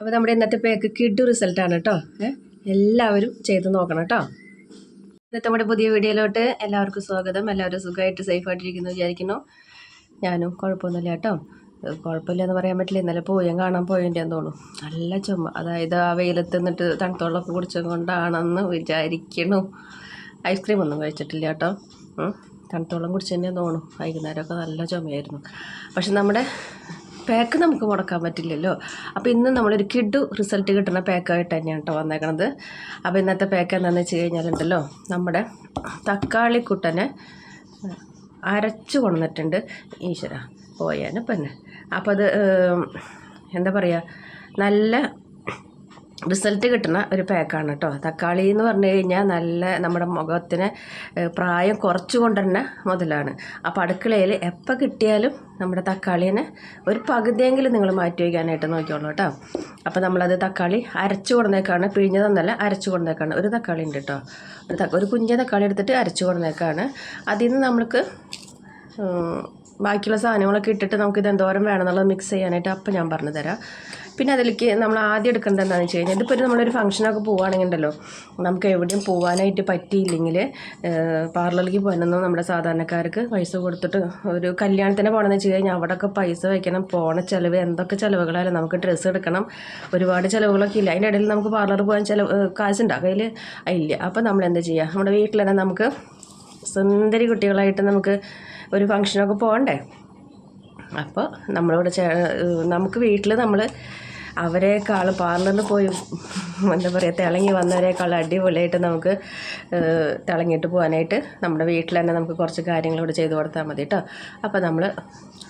അപ്പോൾ നമ്മുടെ ഇന്നത്തെ പേക്ക് കിഡു റിസൾട്ടാണ് കേട്ടോ എല്ലാവരും ചെയ്ത് നോക്കണം കേട്ടോ ഇന്നത്തെ നമ്മുടെ പുതിയ വീഡിയോയിലോട്ട് എല്ലാവർക്കും സ്വാഗതം. എല്ലാവരും സുഖമായിട്ട് സേഫായിട്ടിരിക്കുന്നു വിചാരിക്കുന്നു. ഞാനും കുഴപ്പമൊന്നുമില്ല കേട്ടോ കുഴപ്പമില്ല എന്ന് പറയാൻ പറ്റില്ല. ഇന്നലെ പോയും കാണാൻ പോയതിന്റെ തോന്നുന്നു. നല്ല ചുമ. അതായത് ആ വെയിലത്ത് നിന്നിട്ട് തണുത്തോളൊക്കെ കുടിച്ചത് കൊണ്ടാണെന്ന് വിചാരിക്കണു ഐസ്ക്രീം ഒന്നും കഴിച്ചിട്ടില്ല കേട്ടോ തണുത്തോളം കുടിച്ചതന്നെ തോന്നുന്നു. വൈകുന്നേരമൊക്കെ നല്ല ചുമയായിരുന്നു. പക്ഷെ നമ്മുടെ പാക്ക് നമുക്ക് മുടക്കാൻ പറ്റില്ലല്ലോ. അപ്പോൾ ഇന്ന് നമ്മളൊരു കിഡു റിസൾട്ട് കിട്ടുന്ന പാക്കായിട്ട് തന്നെയാണ് കേട്ടോ വന്നേക്കണത്. അപ്പോൾ ഇന്നത്തെ പാക്ക് എന്താണെന്ന് വെച്ച് കഴിഞ്ഞാലുണ്ടല്ലോ നമ്മുടെ തക്കാളി കുട്ടനെ അരച്ചു കൊണ്ടുവന്നിട്ടുണ്ട്. ഈശ്വര പോയാനും പിന്നെ അപ്പോൾ അത് എന്താ പറയുക നല്ല റിസൾട്ട് കിട്ടുന്ന ഒരു പാക്കാണ് കേട്ടോ തക്കാളി എന്ന് പറഞ്ഞു കഴിഞ്ഞാൽ നല്ല നമ്മുടെ മുഖത്തിന് പ്രായം കുറച്ച് കൊണ്ടുവരുന്ന മുതലാണ്. അപ്പോൾ അടുക്കളയിൽ എപ്പോൾ കിട്ടിയാലും നമ്മുടെ തക്കാളിനെ ഒരു പകുതിയെങ്കിലും നിങ്ങൾ മാറ്റി വയ്ക്കാനായിട്ട് നോക്കിയോളൂ കേട്ടോ അപ്പോൾ നമ്മളത് തക്കാളി അരച്ചു കൊടുന്നേക്കാണ്. പിഴിഞ്ഞതെന്നല്ല അരച്ചു കൊടുന്നേക്കാണ്. ഒരു തക്കാളി ഉണ്ട് കേട്ടോ ഒരു ഒരു കുഞ്ഞ തക്കാളി എടുത്തിട്ട് അരച്ചു കൊടുന്നേക്കാണ്. അതിൽ നിന്ന് നമ്മൾക്ക് ബാക്കിയുള്ള സാധനങ്ങളൊക്കെ ഇട്ടിട്ട് നമുക്ക് ഇത് എന്തോരം വേണമെന്നുള്ളത് മിക്സ് ചെയ്യാനായിട്ട് അപ്പം ഞാൻ പറഞ്ഞു തരാം. പിന്നെ അതിലേക്ക് നമ്മൾ ആദ്യം എടുക്കേണ്ടത് എന്താണെന്ന് വെച്ച് കഴിഞ്ഞാൽ ഇതിപ്പോൾ നമ്മളൊരു ഫംഗ്ഷനൊക്കെ പോവുകയാണെങ്കിൽ ഉണ്ടല്ലോ നമുക്ക് എവിടെയും പോകാനായിട്ട് പറ്റിയില്ലെങ്കിൽ പാർലറിലേക്ക് പോകാനൊന്നും നമ്മുടെ സാധാരണക്കാർക്ക് പൈസ കൊടുത്തിട്ട് ഒരു കല്യാണത്തിന് പോകണമെന്ന് വെച്ച് കഴിഞ്ഞാൽ അവിടെയൊക്കെ പൈസ വയ്ക്കണം പോണ ചിലവ് എന്തൊക്കെ ചിലവുകളായാലും നമുക്ക് ഡ്രസ്സ് എടുക്കണം. ഒരുപാട് ചിലവുകളൊക്കെ ഇല്ല. അതിന്റെ ഇടയിൽ നമുക്ക് പാർലറിൽ പോകാൻ ചിലവ് കാശുണ്ടാകും അതിൽ ഇല്ല. അപ്പോൾ നമ്മൾ എന്താ ചെയ്യുക നമ്മുടെ വീട്ടിൽ തന്നെ നമുക്ക് സുന്ദരി കുട്ടികളായിട്ട് നമുക്ക് ഒരു ഫംഗ്ഷനൊക്കെ പോകണ്ടേ? അപ്പോൾ നമ്മളിവിടെ ചേ നമുക്ക് വീട്ടിൽ നമ്മൾ അവരെക്കാൾ പാർലറിൽ പോയി എന്താ പറയുക തിളങ്ങി വന്നവരെക്കാൾ അടിപൊളിയായിട്ട് നമുക്ക് തിളങ്ങിയിട്ട് പോകാനായിട്ട് നമ്മുടെ വീട്ടിൽ തന്നെ നമുക്ക് കുറച്ച് കാര്യങ്ങൾ ഇവിടെ ചെയ്ത് കൊടുത്താൽ മതി കേട്ടോ. അപ്പോൾ നമ്മൾ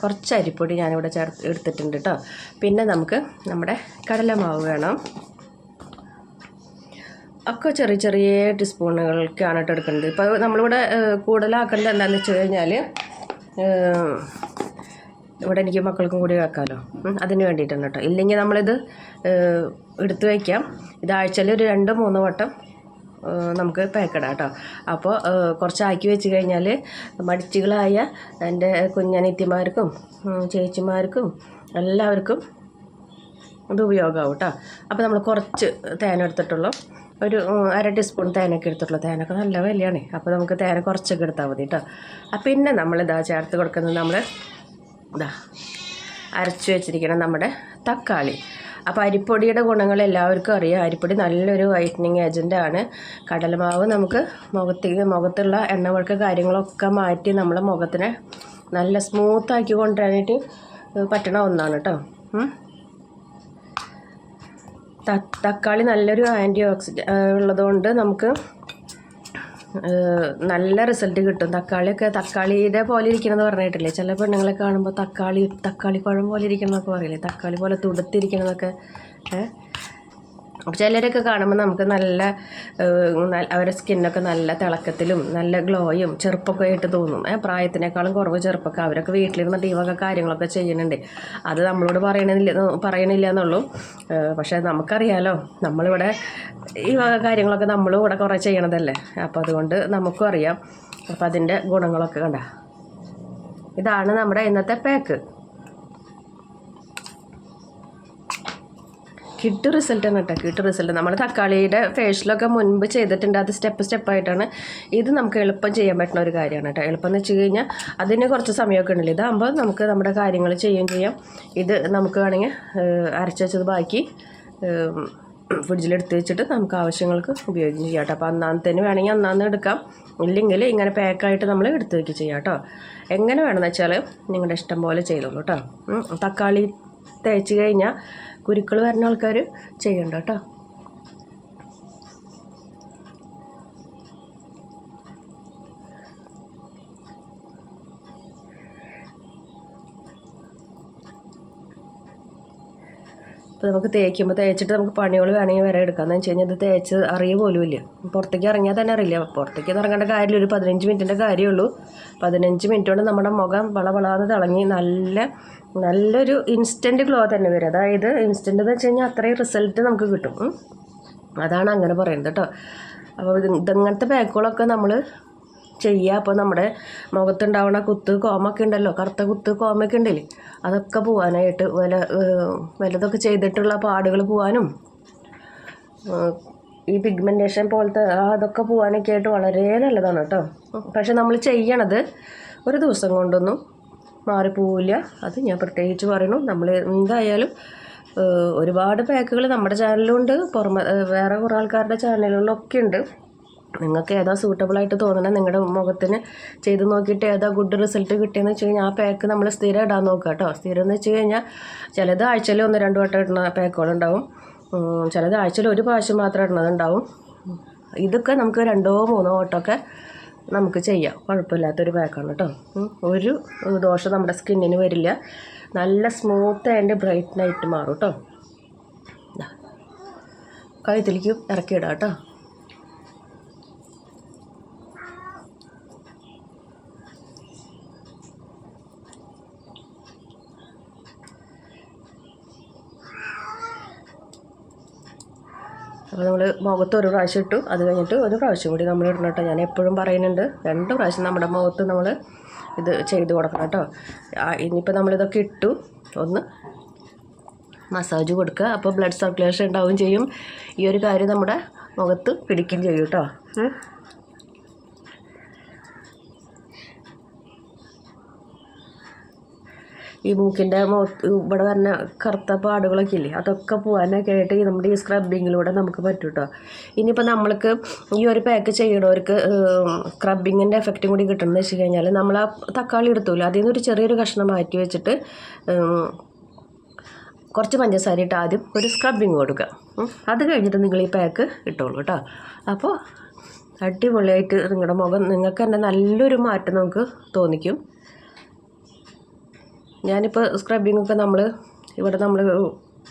കുറച്ച് അരിപ്പൊടി ഞാനിവിടെ ചേർത്ത് എടുത്തിട്ടുണ്ട് കേട്ടോ. പിന്നെ നമുക്ക് നമ്മുടെ കടലമാവ് വേണം. ഒക്കെ ചെറിയ ചെറിയ ടീസ്പൂണുകൾക്കാണ് കേട്ടോ എടുക്കുന്നത്. ഇപ്പോൾ നമ്മളിവിടെ കൂടുതലാക്കേണ്ടത് എന്താണെന്ന് വെച്ച് കഴിഞ്ഞാൽ ഇവിടെ എനിക്ക് മക്കൾക്കും കൂടി വെക്കാമല്ലോ അതിന് വേണ്ടിയിട്ടാണ് കേട്ടോ. ഇല്ലെങ്കിൽ നമ്മളിത് എടുത്തു വയ്ക്കാം ഇത് ആഴ്ചയിൽ ഒരു രണ്ട് മൂന്ന് വട്ടം നമുക്ക് പാക്കിടാം കേട്ടോ. അപ്പോൾ കുറച്ചാക്കി വെച്ച് കഴിഞ്ഞാൽ മടിച്ചുകളായ എന്റെ കുഞ്ഞനിത്യമാർക്കും ചേച്ചിമാർക്കും എല്ലാവർക്കും ഇത് ഉപയോഗമാവും കേട്ടോ. അപ്പോൾ നമ്മൾ കുറച്ച് തേന എടുത്തിട്ടുള്ളൂ. ഒരു അര ടീസ്പൂൺ തേനൊക്കെ എടുത്തിട്ടുള്ളൂ തേനൊക്കെ നല്ല വിലയാണ്. അപ്പോൾ നമുക്ക് തേന കുറച്ചൊക്കെ എടുത്താൽ മതി കേട്ടോ പിന്നെ ഇതാ ചേർത്ത് കൊടുക്കുന്നത് നമ്മൾ ഇതാ അരച്ച് വെച്ചിരിക്കണം നമ്മുടെ തക്കാളി. അപ്പോൾ അരിപ്പൊടിയുടെ ഗുണങ്ങൾ എല്ലാവർക്കും അറിയാം. അരിപ്പൊടി നല്ലൊരു വൈറ്റനിങ് ഏജന്റാണ് കടലമാവ് നമുക്ക് മുഖത്തേക്ക് മുഖത്തുള്ള എണ്ണവഴക്ക കാര്യങ്ങളൊക്കെ മാറ്റി നമ്മളെ മുഖത്തിനെ നല്ല സ്മൂത്താക്കി കൊണ്ടുവരാനായിട്ട് പറ്റണ ഒന്നാണ് കേട്ടോ തക്കാളി നല്ലൊരു ആന്റി ഓക്സിഡൻ ഉള്ളതുകൊണ്ട് നമുക്ക് നല്ല റിസൾട്ട് കിട്ടും. തക്കാളിയൊക്കെ തക്കാളിയുടെ പോലെ ഇരിക്കണമെന്ന് പറഞ്ഞിട്ടില്ലേ? ചില പെണ്ണുങ്ങളെ കാണുമ്പോൾ തക്കാളി തക്കാളി പഴം പോലെ ഇരിക്കണമെന്നൊക്കെ പറയില്ലേ? തക്കാളി പോലെ തുടുത്തിരിക്കണമെന്നൊക്കെ ഏഹ് ചിലരൊക്കെ കാണുമ്പോൾ നമുക്ക് നല്ല അവരുടെ സ്കിന്നൊക്കെ നല്ല തിളക്കത്തിലും നല്ല ഗ്ലോയും ചെറുപ്പമൊക്കെ ആയിട്ട് തോന്നും. പ്രായത്തിനേക്കാളും കുറവ് ചെറുപ്പമൊക്കെ അവരൊക്കെ വീട്ടിലിരുന്നിട്ട് ഈ വക കാര്യങ്ങളൊക്കെ ചെയ്യുന്നുണ്ട്. അത് നമ്മളോട് പറയണില്ല പറയണില്ല എന്നുള്ളൂ. പക്ഷേ നമുക്കറിയാലോ നമ്മളിവിടെ ഈ വക കാര്യങ്ങളൊക്കെ നമ്മളും ഇവിടെ കുറേ ചെയ്യണതല്ലേ? അപ്പോൾ അതുകൊണ്ട് നമുക്കും അറിയാം. അപ്പോൾ അതിന്റെ ഗുണങ്ങളൊക്കെ കണ്ട. ഇതാണ് നമ്മുടെ ഇന്നത്തെ പാക്ക്. കിട്ടു റിസൾട്ടാണ് കേട്ടോ കിട്ടു റിസൾട്ട് നമ്മൾ തക്കാളിയുടെ ഫേഷ്യലൊക്കെ മുൻപ് ചെയ്തിട്ടുണ്ട് അത് സ്റ്റെപ്പ് സ്റ്റെപ്പായിട്ടാണ് ഇത് നമുക്ക് എളുപ്പം ചെയ്യാൻ പറ്റുന്ന ഒരു കാര്യമാണ് കേട്ടോ. എളുപ്പം എന്ന് വെച്ച് കഴിഞ്ഞാൽ അതിന് കുറച്ച് സമയമൊക്കെ ഉണ്ടല്ലോ. ഇതാകുമ്പോൾ നമുക്ക് നമ്മുടെ കാര്യങ്ങൾ ചെയ്യുകയും ചെയ്യാം. ഇത് നമുക്ക് വേണമെങ്കിൽ അരച്ച് വെച്ചത് ബാക്കി ഫ്രിഡ്ജിലെടുത്ത് വെച്ചിട്ട് നമുക്ക് ആവശ്യങ്ങൾക്ക് ഉപയോഗിക്കുകയും ചെയ്യാം കേട്ടോ. അപ്പോൾ അന്നാന്നത്തേന് വേണമെങ്കിൽ അന്നാന്ന് എടുക്കാം. ഇല്ലെങ്കിൽ ഇങ്ങനെ പാക്കായിട്ട് നമ്മൾ എടുത്ത് വയ്ക്കുക ചെയ്യാം കേട്ടോ. എങ്ങനെ വേണമെന്ന് വെച്ചാൽ നിങ്ങളുടെ ഇഷ്ടം പോലെ ചെയ്തോളൂ കേട്ടോ. തക്കാളി തേച്ച് കഴിഞ്ഞാൽ കുരുക്കൾ വരുന്ന ആൾക്കാർ ചെയ്യണ്ട കേട്ടോ. ഇപ്പോൾ നമുക്ക് തേക്കുമ്പോൾ തേച്ചിട്ട് നമുക്ക് പണികൾ വേണമെങ്കിൽ വരെ എടുക്കാം. എന്ന് വെച്ച് കഴിഞ്ഞാൽ ഇത് തേച്ച് അറിയ പോലും ഇല്ല. പുറത്തേക്ക് ഇറങ്ങിയാൽ തന്നെ അറിയില്ല. പുറത്തേക്ക് ഇറങ്ങേണ്ട കാര്യമില്ല. ഒരു പതിനഞ്ച് മിനിറ്റിന്റെ കാര്യമുള്ളൂ പതിനഞ്ച് മിനിറ്റ് കൊണ്ട് നമ്മുടെ മുഖം വളവളാന്ന് തിളങ്ങി നല്ല നല്ലൊരു ഇൻസ്റ്റന്റ് ഗ്ലോ തന്നെ വരും. അതായത് ഇൻസ്റ്റന്റ് എന്ന് വെച്ച് കഴിഞ്ഞാൽ അത്രയും റിസൾട്ട് നമുക്ക് കിട്ടും. അതാണ് അങ്ങനെ പറയുന്നത് കേട്ടോ. അപ്പോൾ ഇത് ഇതങ്ങനത്തെ പാക്കുകളൊക്കെ നമ്മൾ ചെയ്യുക അപ്പോൾ നമ്മുടെ മുഖത്തുണ്ടാവുന്ന കുത്ത് കോമൊക്കെ ഉണ്ടല്ലോ കറുത്ത കുത്ത് കോമൊക്കെ ഉണ്ടല്ലേ? അതൊക്കെ പോകാനായിട്ട് വല വലതൊക്കെ ചെയ്തിട്ടുള്ള പാടുകൾ പോകാനും ഈ പിഗ്മെന്റേഷൻ പോലത്തെ അതൊക്കെ പോകാനൊക്കെ ആയിട്ട് വളരെ നല്ലതാണ് കേട്ടോ. പക്ഷെ നമ്മൾ ചെയ്യണത് ഒരു ദിവസം കൊണ്ടൊന്നും മാറിപ്പോവില്ല അത് ഞാൻ പ്രത്യേകിച്ച് പറയുന്നു. നമ്മൾ എന്തായാലും ഒരുപാട് പാക്കുകൾ നമ്മുടെ ചാനലിലുണ്ട് പുറമെ വേറെ കുറേ ആൾക്കാരുടെ ചാനലുകളിലൊക്കെ ഉണ്ട്. നിങ്ങൾക്ക് ഏതാ സൂട്ടബിൾ ആയിട്ട് തോന്നണത് നിങ്ങളുടെ മുഖത്തിന് ചെയ്ത് നോക്കിയിട്ട് ഏതാ ഗുഡ് റിസൾട്ട് കിട്ടിയെന്ന് വെച്ച് കഴിഞ്ഞാൽ ആ പാക്ക് നമ്മൾ സ്ഥിരം ഇടാൻ നോക്കുക കേട്ടോ. സ്ഥിരം എന്ന് വെച്ച് കഴിഞ്ഞാൽ ചിലത് ആഴ്ചയിൽ ഒന്ന് രണ്ട് വട്ടം ഇടുന്ന പാക്കുകളുണ്ടാവും ചിലത് ആഴ്ചയിൽ ഒരു പ്രാവശ്യം മാത്രം ഇടുന്നതുണ്ടാവും ഇതൊക്കെ നമുക്ക് രണ്ടോ മൂന്നോ വട്ടമൊക്കെ നമുക്ക് ചെയ്യാം. കുഴപ്പമില്ലാത്തൊരു പാക്കാണ് കേട്ടോ. ഒരു ദോഷം നമ്മുടെ സ്കിന്നിന് വരില്ല. നല്ല സ്മൂത്ത് ആൻഡ് ബ്രൈറ്റ് മാറും കേട്ടോ. കഴുത്തിലേക്ക് ഇറക്കിയിടാം കേട്ടോ. അപ്പോൾ നമ്മൾ മുഖത്ത് ഒരു പ്രാവശ്യം ഇട്ടു. അത് കഴിഞ്ഞിട്ട് ഒരു പ്രാവശ്യം കൂടി നമ്മൾ ഇടണം കേട്ടോ. ഞാൻ എപ്പോഴും പറയുന്നുണ്ട് രണ്ട് പ്രാവശ്യം നമ്മുടെ മുഖത്ത് നമ്മൾ ഇത് ചെയ്ത് കൊടുക്കണം കേട്ടോ. ഇനിയിപ്പോൾ നമ്മളിതൊക്കെ ഇട്ടു. ഒന്ന് മസാജ് കൊടുക്കുക. അപ്പോൾ ബ്ലഡ് സർക്കുലേഷൻ ഉണ്ടാവുകയും ചെയ്യും. ഈ ഒരു കാര്യം നമ്മുടെ മുഖത്ത് പിടിക്കുകയും ചെയ്യും കേട്ടോ. ഈ മൂക്കിന്റെ മോ ഇവിടെ വരുന്ന കറുത്ത പാടുകളൊക്കെ ഇല്ലേ അതൊക്കെ പോകാനൊക്കെ ആയിട്ട് ഈ നമ്മുടെ ഈ സ്ക്രബിങ്ങിലൂടെ നമുക്ക് പറ്റും കേട്ടോ ഇനിയിപ്പോൾ നമ്മൾക്ക് ഈ ഒരു പാക്ക് ചെയ്യണവർക്ക് സ്ക്രബിങ്ങിന്റെ എഫക്റ്റും കൂടി കിട്ടണമെന്ന് വെച്ച് കഴിഞ്ഞാൽ നമ്മൾ ആ തക്കാളി എടുത്തുമില്ല അതിൽ നിന്നൊരു ചെറിയൊരു കഷ്ണം മാറ്റി വെച്ചിട്ട് കുറച്ച് പഞ്ചസാര ഇട്ട് ആദ്യം ഒരു സ്ക്രബിങ് കൊടുക്കുക. അത് കഴിഞ്ഞിട്ട് നിങ്ങൾ ഈ പാക്ക് ഇട്ടോളൂ കേട്ടോ. അപ്പോൾ അടിപൊളിയായിട്ട് നിങ്ങളുടെ മുഖം നിങ്ങൾക്ക് തന്നെ നല്ലൊരു മാറ്റം നമുക്ക് തോന്നിക്കും. ഞാനിപ്പോൾ സ്ക്രബിങ്ങൊക്കെ നമ്മൾ ഇവിടെ നമ്മൾ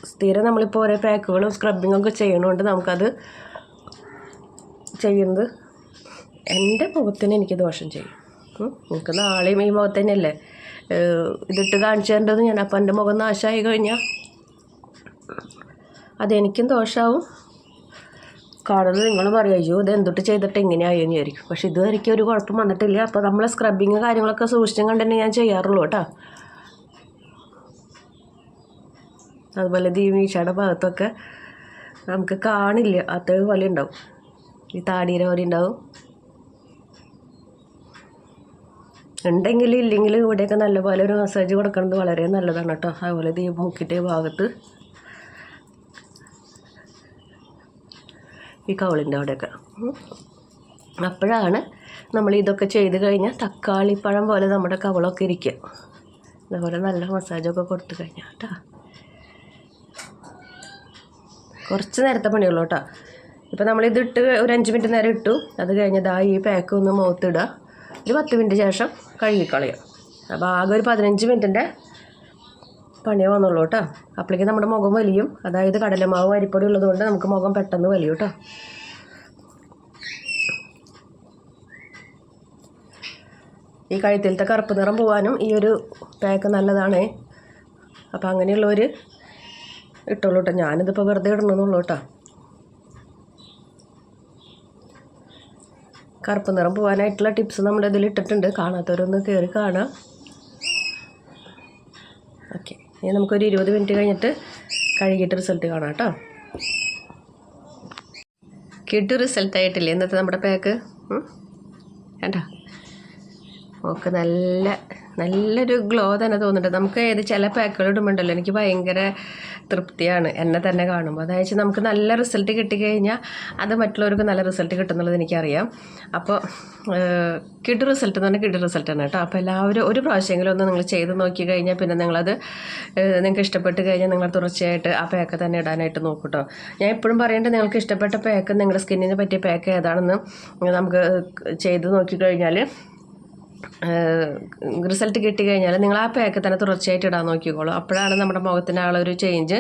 സ്ഥിരം നമ്മളിപ്പോൾ ഓരോ പാക്കുകളും സ്ക്രബിങ്ങൊക്കെ ചെയ്യണോണ്ട് നമുക്കത് ചെയ്യുന്നത്. എന്റെ മുഖത്തിന് എനിക്ക് ദോഷം ചെയ്യും. നിങ്ങൾക്ക് നാളെയും ഈ മുഖത്ത് തന്നെയല്ലേ? ഇതിട്ട് കാണിച്ചു തരേണ്ടത് ഞാൻ. അപ്പം എന്റെ മുഖം നാശമായി കഴിഞ്ഞാൽ അതെനിക്കും ദോഷമാവും കാണുന്നത് നിങ്ങൾ പറയും അയ്യോ ഇത് എന്തൊട്ട് ചെയ്തിട്ട് എങ്ങനെയായി എന്ന് വിചാരിക്കും. പക്ഷെ ഇതുവരെയ്ക്കും ഒരു കുഴപ്പം വന്നിട്ടില്ല. അപ്പോൾ നമ്മൾ സ്ക്രബിങ് കാര്യങ്ങളൊക്കെ സൂക്ഷിച്ചും കണ്ട് തന്നെ ഞാൻ ചെയ്യാറുള്ളൂ കേട്ടോ. അതുപോലെ ദീമീച്ചയുടെ ഭാഗത്തൊക്കെ നമുക്ക് കാണില്ല. അത്രയും പോലെ ഉണ്ടാവും. ഈ താടിയുടെ പോലെ ഉണ്ടാവും. ഉണ്ടെങ്കിലും ഇല്ലെങ്കിലും ഇവിടെയൊക്കെ നല്ലപോലെ ഒരു മസാജ് കൊടുക്കുന്നത് വളരെ നല്ലതാണ് കേട്ടോ. അതുപോലെ ദീ മുക്കിന്റെ ഭാഗത്ത് ഈ കവളിന്റെ അവിടെയൊക്കെ. അപ്പോഴാണ് നമ്മൾ ഇതൊക്കെ ചെയ്ത് കഴിഞ്ഞാൽ തക്കാളിപ്പഴം പോലെ നമ്മുടെ കവളൊക്കെ ഇരിക്കുക. അതുപോലെ നല്ല മസാജൊക്കെ കൊടുത്തു കഴിഞ്ഞാൽ കേട്ടോ. കുറച്ച് നേരത്തെ പണിയുള്ളൂ കേട്ടോ. ഇപ്പം നമ്മളിത് ഇട്ട് ഒരു അഞ്ച് മിനിറ്റ് നേരം ഇട്ടു. അത് കഴിഞ്ഞതാ ഈ പാക്ക് ഒന്ന് മുഖത്തിടുക ഒരു പത്ത് മിനിറ്റ് ശേഷം കഴുകിക്കളയും അപ്പോൾ ആകെ ഒരു പതിനഞ്ച് മിനിറ്റിന്റെ പണിയേ വന്നുള്ളൂ കേട്ടോ. അപ്പോഴേക്കും നമ്മുടെ മുഖം വലിയും. അതായത് കടലമാവ് അരിപ്പൊടി ഉള്ളതുകൊണ്ട് നമുക്ക് മുഖം പെട്ടെന്ന് വലിയും കേട്ടോ. ഈ കഴുത്തിലത്തെ കറുപ്പ് നിറം പോകാനും ഈ ഒരു പാക്ക് നല്ലതാണ്. അപ്പോൾ അങ്ങനെയുള്ളവർ ഇട്ടോളൂ കേട്ടോ ഞാനിതിപ്പോൾ വെറുതെ ഇടണമെന്നുള്ളൂ കേട്ടോ കറുപ്പ് നിറം പോകാനായിട്ടുള്ള ടിപ്സ് നമ്മുടെ ഇതിൽ ഇട്ടിട്ടുണ്ട്. കാണാത്തവരൊന്ന് കയറി കാണാം. ഓക്കെ. ഇനി നമുക്കൊരു ഇരുപത് മിനിറ്റ് കഴിഞ്ഞിട്ട് കഴുകിയിട്ട് റിസൾട്ട് കാണാം കേട്ടോ. കിട്ടു റിസൾട്ട് ആയിട്ടില്ലേ ഇന്നത്തെ നമ്മുടെ പാക്ക്? വേണ്ട. ഓക്കെ നല്ല നല്ലൊരു ഗ്ലോ തന്നെ തോന്നുന്നുണ്ട്. നമുക്ക് ഏത് ചില പാക്കുകൾ ഇടുമ്പോണ്ടല്ലോ എനിക്ക് ഭയങ്കര തൃപ്തിയാണ് എന്നെ തന്നെ കാണുമ്പോൾ. അതായത് നമുക്ക് നല്ല റിസൾട്ട് കിട്ടിക്കഴിഞ്ഞാൽ അത് മറ്റുള്ളവർക്ക് നല്ല റിസൾട്ട് കിട്ടുന്നുള്ളത് എനിക്കറിയാം. അപ്പോൾ കിഡ് റിസൾട്ട് എന്ന് പറഞ്ഞാൽ കിഡ് റിസൾട്ടാണ് കേട്ടോ. അപ്പോൾ എല്ലാവരും ഒരു പ്രാവശ്യമെങ്കിലും ഒന്ന് നിങ്ങൾ ചെയ്ത് നോക്കി കഴിഞ്ഞാൽ പിന്നെ നിങ്ങളത് നിങ്ങൾക്ക് ഇഷ്ടപ്പെട്ട് കഴിഞ്ഞാൽ നിങ്ങൾ തുടർച്ചയായിട്ട് ആ പാക്ക് തന്നെ ഇടാനായിട്ട് നോക്കൂ കേട്ടോ ഞാൻ എപ്പോഴും പറയേണ്ടത് നിങ്ങൾക്ക് ഇഷ്ടപ്പെട്ട പാക്ക് നിങ്ങളുടെ സ്കിന്നിന് പറ്റിയ പാക്ക് ഏതാണെന്ന് നമുക്ക് ചെയ്ത് നോക്കിക്കഴിഞ്ഞാൽ റിസൾട്ട് കിട്ടിക്കഴിഞ്ഞാൽ നിങ്ങൾ ആ പാക്ക് തന്നെ തുടർച്ചയായിട്ട് ഇടാൻ നോക്കിക്കോളൂ. അപ്പോഴാണ് നമ്മുടെ മുഖത്തിന് ഒരു ചേഞ്ച്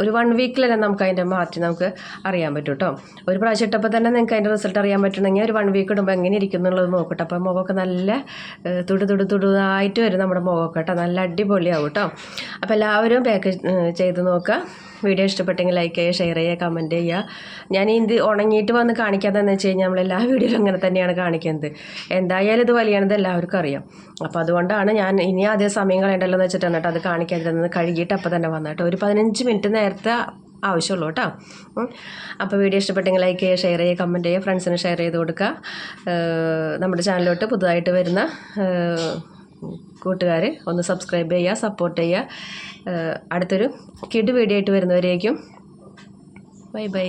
ഒരു വൺ വീക്കിൽ തന്നെ നമുക്ക് അതിന്റെ മാറ്റി നമുക്ക് അറിയാൻ പറ്റും കേട്ടോ ഒരു പ്രാവശ്യം ഇട്ടപ്പോൾ തന്നെ നിങ്ങൾക്ക് അതിന്റെ റിസൾട്ട് അറിയാൻ പറ്റണമെങ്കിൽ ഒരു വൺ വീക്ക് ഇടുമ്പോൾ എങ്ങനെ ഇരിക്കും എന്നുള്ളത് നോക്കട്ടെ അപ്പോൾ മുഖമൊക്കെ നല്ല തുടു തുടു തുടുതായിട്ട് വരും നമ്മുടെ മുഖമൊക്കെ കേട്ടോ നല്ല അടിപൊളിയാവും കേട്ടോ അപ്പോൾ എല്ലാവരും പാക്ക് ചെയ്ത് നോക്കുക. വീഡിയോ ഇഷ്ടപ്പെട്ടെങ്കിൽ ലൈക്ക് ചെയ്യുക ഷെയർ ചെയ്യുക കമന്റ് ചെയ്യുക. ഞാൻ ഇത് ഉണങ്ങിയിട്ട് വന്ന് കാണിക്കാത്തതെന്ന് വെച്ച് കഴിഞ്ഞാൽ നമ്മളെല്ലാ വീഡിയോയിലും അങ്ങനെ തന്നെയാണ് കാണിക്കുന്നത്. എന്തായാലും ഇത് വലിയണത് എല്ലാവർക്കും അറിയാം. അപ്പോൾ അതുകൊണ്ടാണ് ഞാൻ ഇനി അതേ സമയം കളയണ്ടല്ലോ എന്ന് വെച്ചിട്ടാണ് കേട്ടോ അത് കാണിക്കാതിരുന്നത്. കഴുകിയിട്ട് അപ്പോൾ തന്നെ വന്നു കേട്ടോ. ഒരു പതിനഞ്ച് മിനിറ്റ് നേരത്തെ ആവശ്യമുള്ളൂ കേട്ടോ. അപ്പോൾ വീഡിയോ ഇഷ്ടപ്പെട്ടെങ്കിൽ ലൈക്ക് ചെയ്യുക ഷെയർ ചെയ്യുക കമന്റ് ചെയ്യുക ഫ്രണ്ട്സിന് ഷെയർ ചെയ്ത് കൊടുക്കുക. നമ്മുടെ ചാനലിലോട്ട് പുതുതായിട്ട് വരുന്ന കൂട്ടുകാർ ഒന്ന് സബ്സ്ക്രൈബ് ചെയ്യുക സപ്പോർട്ട് ചെയ്യുക. അടുത്തൊരു കിഡ് വീഡിയോ ആയിട്ട് വരുന്നവരേക്കും. Bye bye